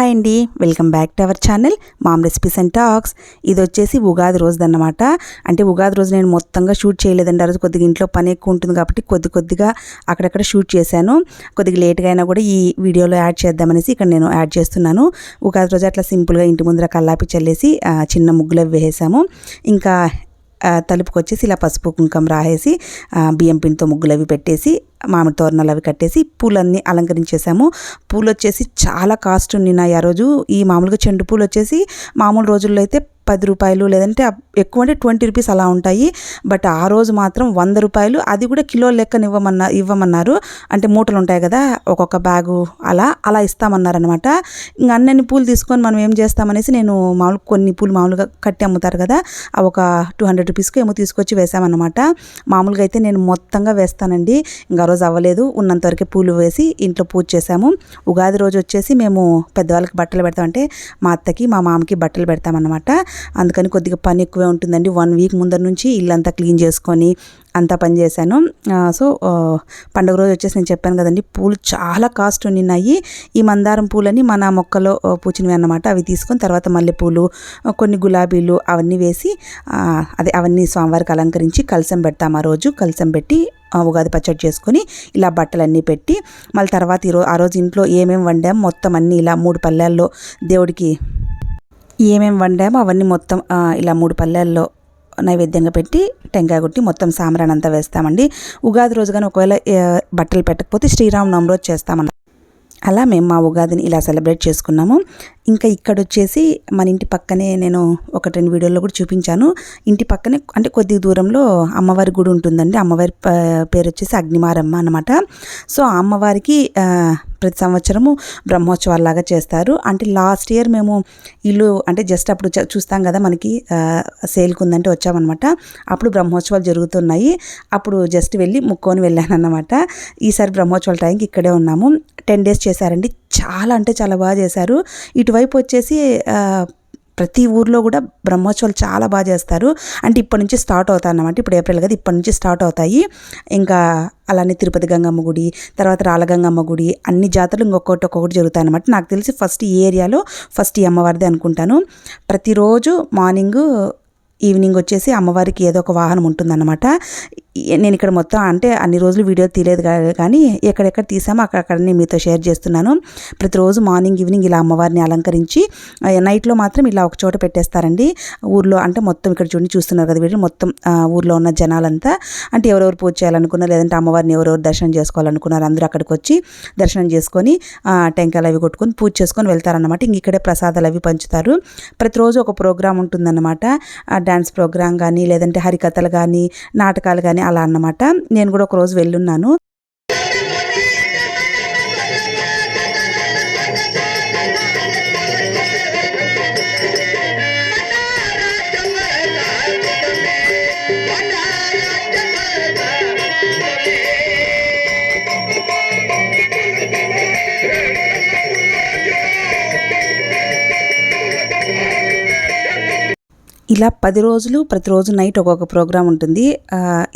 Hi అండి welcome back to our channel mom recipes and talks. ఇది వచ్చేసి ఉగాది రోజుదన్నమాట. అంటే ఉగాది రోజు నేను మొత్తంగా షూట్ చేయలేదండి. ఆ రోజు కొద్దిగా ఇంట్లో పని ఎక్కువ ఉంటుంది కాబట్టి కొద్ది కొద్దిగా అక్కడక్కడ షూట్ చేశాను. కొద్దిగా లేట్గా అయినా కూడా ఈ వీడియోలో యాడ్ చేద్దామనేసి ఇక్కడ నేను యాడ్ చేస్తున్నాను. ఉగాది రోజు అట్లా సింపుల్గా ఇంటి ముందర కల్లాపి చల్లేసి చిన్న ముగ్గులు అవి వేసాము. ఇంకా తలుపుకొచ్చేసి ఇలా పసుపు కుంకం రాసేసి బియ్యం పిండితో ముగ్గులు అవి పెట్టేసి మామిడి తోరణాలు అవి కట్టేసి పూలన్నీ అలంకరించేసాము పూలు వచ్చేసి చాలా కాస్ట్ ఉన్నాయి ఆ రోజు. ఈ మామూలుగా చెండు పూలు వచ్చేసి మామూలు రోజుల్లో అయితే పది రూపాయలు లేదంటే ఎక్కువ అంటే ట్వంటీ రూపీస్ అలా ఉంటాయి. బట్ ఆ రోజు మాత్రం వంద రూపాయలు. అది కూడా కిలో లెక్కన ఇవ్వమన్నా ఇవ్వమన్నారు. అంటే మూటలు ఉంటాయి కదా ఒక్కొక్క బ్యాగు అలా అలా ఇస్తామన్నారనమాట ఇంకా అన్నన్ని పూలు తీసుకొని మనం ఏం చేస్తామనేసి నేను మామూలు కొన్ని పూలు మామూలుగా కట్టి అమ్ముతారు కదా ఆ ఒక టూ హండ్రెడ్ రూపీస్కి ఏమో తీసుకొచ్చి వేసామన్నమాట మామూలుగా అయితే నేను మొత్తంగా వేస్తానండి. ఇంకా రోజు అవ్వలేదు. ఉన్నంత వరకే పూలు వేసి ఇంట్లో పూజ చేసాము ఉగాది రోజు వచ్చేసి మేము పెద్దవాళ్ళకి బట్టలు పెడతాం అంటే మా అత్తకి మా మామకి బట్టలు పెడతామన్నమాట. అందుకని కొద్దిగా పని ఎక్కువే ఉంటుందండి. వన్ వీక్ ముందర నుంచి ఇల్లంతా క్లీన్ చేసుకొని అంతా పని చేశాను. సో పండుగ రోజు వచ్చేసి నేను చెప్పాను కదండి పూలు చాలా కాస్ట్ ఉన్నాయి ఈ మందారం పూలని మన మొక్కలో పూచినవి అన్నమాట అవి తీసుకొని తర్వాత మల్లెపూలు కొన్ని గులాబీలు అవన్నీ వేసి అదే అవన్నీ స్వామివారికి అలంకరించి కలసం పెడతాం ఆ రోజు. కలసం పెట్టి ఉగాది పచ్చడి చేసుకొని ఇలా బట్టలన్నీ పెట్టి మళ్ళీ తర్వాత ఈరోజు ఆ రోజు ఇంట్లో ఏమేమి వండాం మొత్తం అన్నీ ఇలా మూడు పల్లెల్లో దేవుడికి ఏమేమి వండామో అవన్నీ మొత్తం ఇలా మూడు పల్లెల్లో నైవేద్యంగా పెట్టి టెంకాయ కొట్టి మొత్తం సాంబ్రాన్ అంతా వేస్తామండి. ఉగాది రోజు కానీ ఒకవేళ బట్టలు పెట్టకపోతే శ్రీరామనవమి రోజు చేస్తామన్న అలా మేము మా ఉగాదిని ఇలా సెలబ్రేట్ చేసుకున్నాము. ఇంకా ఇక్కడ వచ్చేసి మన ఇంటి పక్కనే నేను ఒక రెండు వీడియోల్లో కూడా చూపించాను. ఇంటి పక్కనే అంటే కొద్ది దూరంలో అమ్మవారి గుడి ఉంటుందండి. అమ్మవారి పేరు వచ్చేసి అగ్నిమారమ్మ అనమాట సో ఆ అమ్మవారికి ప్రతి సంవత్సరము బ్రహ్మోత్సవాల్లాగా చేస్తారు. అంటే లాస్ట్ ఇయర్ మేము ఇల్లు అంటే జస్ట్ అప్పుడు చూస్తాం కదా మనకి సేల్కి ఉందంటే వచ్చామన్నమాట. అప్పుడు బ్రహ్మోత్సవాలు జరుగుతున్నాయి. అప్పుడు జస్ట్ వెళ్ళి ముక్కొని వెళ్ళాను అన్నమాట ఈసారి బ్రహ్మోత్సవాల టైంకి ఇక్కడే ఉన్నాము. టెన్ డేస్ చేశారండి. చాలా అంటే చాలా బాగా చేశారు. ఇటువైపు వచ్చేసి ప్రతి ఊర్లో కూడా బ్రహ్మోత్సవాలు చాలా బాగా చేస్తారు. అంటే ఇప్పటి నుంచి స్టార్ట్ అవుతాయి అన్నమాట ఇప్పుడు ఏప్రిల్ కదా ఇప్పటి నుంచి స్టార్ట్ అవుతాయి. ఇంకా అలానే తిరుపతి గంగమ్మ గుడి తర్వాత రాలగంగమ్మ గుడి అన్ని జాతరలు ఇంకొకటి ఒక్కొక్కటి జరుగుతాయి అనమాట నాకు తెలిసి ఫస్ట్ ఈ ఏరియాలో ఫస్ట్ ఈ అమ్మవారిది అనుకుంటాను. ప్రతిరోజు మార్నింగ్ ఈవినింగ్ వచ్చేసి అమ్మవారికి ఏదో ఒక వాహనం ఉంటుందన్నమాట. నేను ఇక్కడ మొత్తం అంటే అన్ని రోజులు వీడియో తీయలేదు కానీ ఎక్కడెక్కడ తీసామో అక్కడక్కడ నేను మీతో షేర్ చేస్తున్నాను. ప్రతిరోజు మార్నింగ్ ఈవినింగ్ ఇలా అమ్మవారిని అలంకరించి నైట్లో మాత్రం ఇలా ఒక చోట పెట్టేస్తారండి. ఊర్లో అంటే మొత్తం ఇక్కడ చూడండి చూస్తున్నారు కదా వీళ్ళు మొత్తం ఊర్లో ఉన్న జనాలంతా. అంటే ఎవరెవరు పూజ చేయాలనుకున్నారు లేదంటే అమ్మవారిని ఎవరెవరు దర్శనం చేసుకోవాలనుకున్నారు అందరూ అక్కడికి వచ్చి దర్శనం చేసుకొని టెంకాయలు అవి కొట్టుకొని పూజ చేసుకొని వెళ్తారన్నమాట. ఇంక ఇక్కడే ప్రసాదాలు అవి పంచుతారు. ప్రతిరోజు ఒక ప్రోగ్రాం ఉంటుందన్నమాట. డ్యాన్స్ ప్రోగ్రాం కానీ లేదంటే హరికథలు కానీ నాటకాలు కానీ అలా అన్నమాట. నేను కూడా ఒక రోజు వెళ్ళున్నాను. ఇలా పది రోజులు ప్రతిరోజు నైట్ ఒక్కొక్క ప్రోగ్రామ్ ఉంటుంది.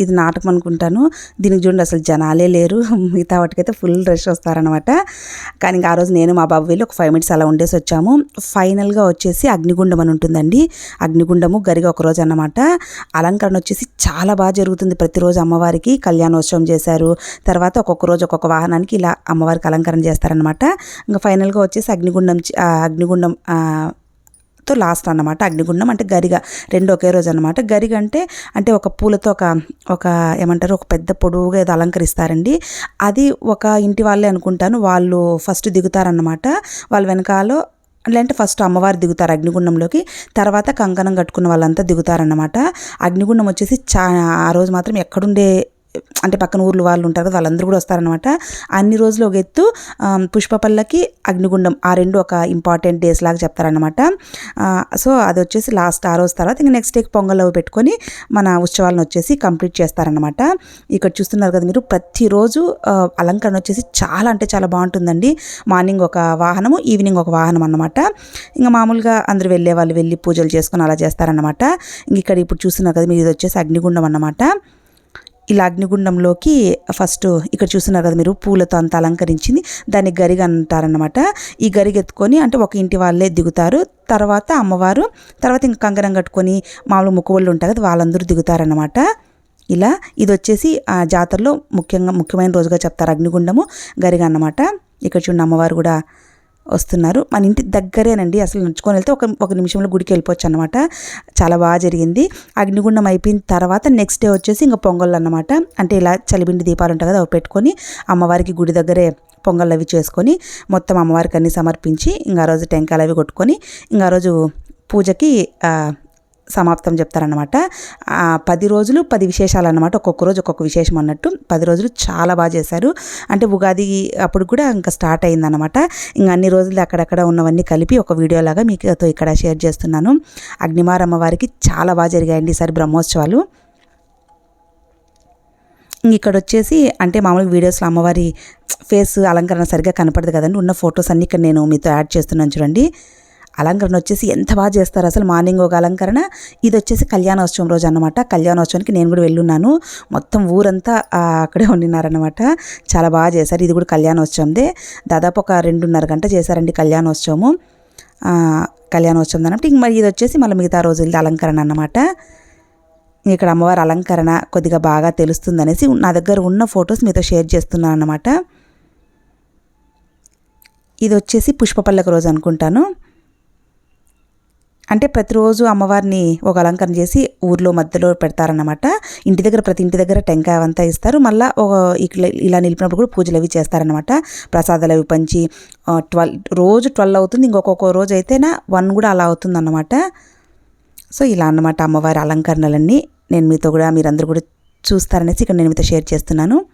ఇది నాటకం అనుకుంటాను. దీనికి చూడండి అసలు జనాలే లేరు. మిగతా వాటికైతే ఫుల్ రష్ వస్తారనమాట కానీ ఇంకా ఆ రోజు నేను మా బాబు వెళ్ళి ఒక ఫైవ్ మినిట్స్ అలా ఉండేసి వచ్చాము. ఫైనల్గా వచ్చేసి అగ్నిగుండం అని ఉంటుందండి. అగ్నిగుండము గరిగ ఒక రోజు అన్నమాట. అలంకరణ వచ్చేసి చాలా బాగా జరుగుతుంది. ప్రతిరోజు అమ్మవారికి కళ్యాణోత్సవం చేశారు. తర్వాత ఒక్కొక్క రోజు ఒక్కొక్క వాహనానికి ఇలా అమ్మవారికి అలంకరణ చేస్తారనమాట ఇంకా ఫైనల్గా వచ్చేసి అగ్నిగుండం అగ్నిగుండం తో లాస్ట్ అన్నమాట. అగ్నిగుండం అంటే గరిగ. రెండు ఒకే రోజు అనమాట గరిగ అంటే అంటే ఒక పూలతో ఒక ఒక ఏమంటారు ఒక పెద్ద పొడవుగా ఏదో అలంకరిస్తారండి. అది ఒక ఇంటి వాళ్ళే అనుకుంటాను. వాళ్ళు ఫస్ట్ దిగుతారన్నమాట. వాళ్ళ వెనకాల లేదంటే ఫస్ట్ అమ్మవారు దిగుతారు అగ్నిగుండంలోకి. తర్వాత కంకణం కట్టుకున్న వాళ్ళంతా దిగుతారన్నమాట. అగ్నిగుండం వచ్చేసి చా ఆ రోజు మాత్రం ఎక్కడుండే అంటే పక్కన ఊర్లు వాళ్ళు ఉంటారు కదా వాళ్ళందరూ కూడా వస్తారనమాట అన్ని రోజులు ఒక ఎత్తు పుష్పపల్లకి అగ్నిగుండం ఆ రెండు ఒక ఇంపార్టెంట్ డేస్ లాగా చెప్తారనమాట సో అది వచ్చేసి లాస్ట్ ఆ రోజు తర్వాత ఇంకా నెక్స్ట్ డేకి పొంగల్ అవి పెట్టుకొని మన ఉత్సవాలను వచ్చేసి కంప్లీట్ చేస్తారనమాట ఇక్కడ చూస్తున్నారు కదా మీరు ప్రతిరోజు అలంకరణ వచ్చేసి చాలా అంటే చాలా బాగుంటుందండి. మార్నింగ్ ఒక వాహనము ఈవినింగ్ ఒక వాహనం అన్నమాట. ఇంకా మామూలుగా అందరూ వెళ్ళే వాళ్ళు వెళ్ళి పూజలు చేసుకొని అలా చేస్తారనమాట ఇంక ఇక్కడ ఇప్పుడు చూస్తున్నారు కదా మీరు ఇది వచ్చేసి అగ్నిగుండం అన్నమాట. ఇలా అగ్నిగుండంలోకి ఫస్ట్ ఇక్కడ చూస్తున్నారు కదా మీరు పూలతో అంత అలంకరించింది. దాన్ని గరిగ అంటారనమాట ఈ గరిగ ఎత్తుకొని అంటే ఒక ఇంటి వాళ్ళే దిగుతారు. తర్వాత అమ్మవారు తర్వాత ఇంక కంకణం కట్టుకొని మామూలు ముక్కువళ్ళు ఉంటారు కదా వాళ్ళందరూ దిగుతారనమాట ఇలా ఇది వచ్చేసి ఆ జాతరలో ముఖ్యంగా ముఖ్యమైన రోజుగా చెప్తారు అగ్నిగుండము గరిగ అన్నమాట. ఇక్కడ చూడండి అమ్మవారు కూడా వస్తున్నారు. మన ఇంటి దగ్గరేనండి. అసలు నడుచుకొని వెళ్తే ఒక ఒక నిమిషంలో గుడికి వెళ్ళిపోవచ్చు అనమాట చాలా బాగా జరిగింది. అగ్నిగుండం అయిపోయిన తర్వాత నెక్స్ట్ డే వచ్చేసి ఇంకా పొంగల్ అన్నమాట. అంటే ఇలా చలిబిండి దీపాలు ఉంటాయి కదా అవి పెట్టుకొని అమ్మవారికి గుడి దగ్గరే పొంగల్ అవి చేసుకొని మొత్తం అమ్మవారికి అన్ని సమర్పించి ఇంకా ఆ రోజు టెంకాయలు అవి కొట్టుకొని ఇంకా ఆ రోజు పూజకి సమాప్తం చెప్తారనమాట పది రోజులు పది విశేషాలు అనమాట ఒక్కొక్క రోజు ఒక్కొక్క విశేషం అన్నట్టు పది రోజులు చాలా బాగా చేశారు. అంటే ఉగాది అప్పుడు కూడా ఇంకా స్టార్ట్ అయిందనమాట ఇంకా అన్ని రోజులు అక్కడక్కడ ఉన్నవన్నీ కలిపి ఒక వీడియోలాగా మీతో ఇక్కడ షేర్ చేస్తున్నాను. అగ్నిమారమ్మ వారికి చాలా బాగా జరిగాయండి ఈసారి బ్రహ్మోత్సవాలు. ఇక్కడ వచ్చేసి అంటే మామూలుగా వీడియోస్లో అమ్మవారి ఫేస్ అలంకరణ సరిగ్గా కనపడదు కదండి. ఉన్న ఫొటోస్ అన్ని ఇక్కడ నేను మీతో యాడ్ చేస్తున్నాను చూడండి. అలంకరణ వచ్చేసి ఎంత బాగా చేస్తారు అసలు మార్నింగ్ ఒక అలంకరణ? ఇది వచ్చేసి కళ్యాణోత్సవం రోజు అనమాట కళ్యాణోత్సవానికి నేను కూడా వెళ్ళున్నాను. మొత్తం ఊరంతా అక్కడే ఉండినారనమాట చాలా బాగా చేశారు. ఇది కూడా కళ్యాణోత్సవందే. దాదాపు ఒక రెండున్నర గంట చేశారండి కళ్యాణోత్సవము. కళ్యాణోత్సవం అన్నప్పుడు ఇంక మరి ఇది వచ్చేసి మళ్ళీ మిగతా రోజులది అలంకరణ అనమాట ఇక్కడ అమ్మవారి అలంకరణ కొద్దిగా బాగా తెలుస్తుందనేసి నా దగ్గర ఉన్న ఫొటోస్ మీతో షేర్ చేస్తున్నాను అనమాట ఇది వచ్చేసి పుష్పపల్లకి రోజు అనుకుంటాను. అంటే ప్రతిరోజు అమ్మవారిని ఒక అలంకరణ చేసి ఊర్లో మధ్యలో పెడతారనమాట ఇంటి దగ్గర ప్రతి ఇంటి దగ్గర టెంకాయ అంతా ఇస్తారు. మళ్ళీ ఒక ఇలా నిలిపినప్పుడు కూడా పూజలు అవి చేస్తారనమాట ప్రసాదాలు అవి పంచి ట్వెల్వ్ రోజు ట్వెల్వ్ అవుతుంది. ఇంకొక రోజు అయితేనా వన్ కూడా అలా అవుతుంది సో ఇలా అన్నమాట అమ్మవారి అలంకరణలన్నీ. నేను మీతో కూడా మీరందరూ కూడా చూస్తారనేసి ఇక్కడ నేను మీతో షేర్ చేస్తున్నాను.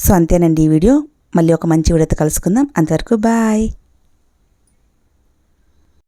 సో అంతేనండి ఈ వీడియో. మళ్ళీ ఒక మంచి వీడియోతో కలుసుకుందాం. అంతవరకు బాయ్.